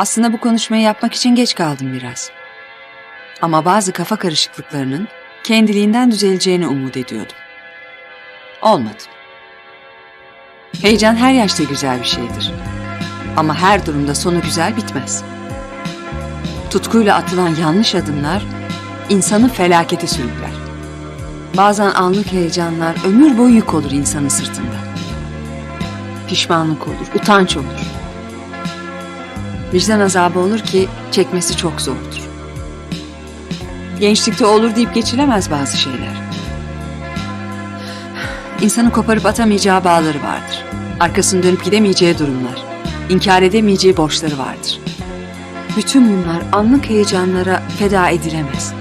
Aslında bu konuşmayı yapmak için geç kaldım biraz. Ama bazı kafa karışıklıklarının kendiliğinden düzeleceğini umut ediyordum. Olmadı. Heyecan her yaşta güzel bir şeydir. Ama her durumda sonu güzel bitmez. Tutkuyla atılan yanlış adımlar insanı felakete sürükler. Bazen anlık heyecanlar ömür boyu yük olur insanın sırtında. Pişmanlık olur, utanç olur. Vicdan azabı olur ki çekmesi çok zordur. Gençlikte olur deyip geçilemez bazı şeyler. İnsanın koparıp atamayacağı bağları vardır. Arkasını dönüp gidemeyeceği durumlar. inkar edemeyeceği borçları vardır. Bütün bunlar anlık heyecanlara feda edilemez.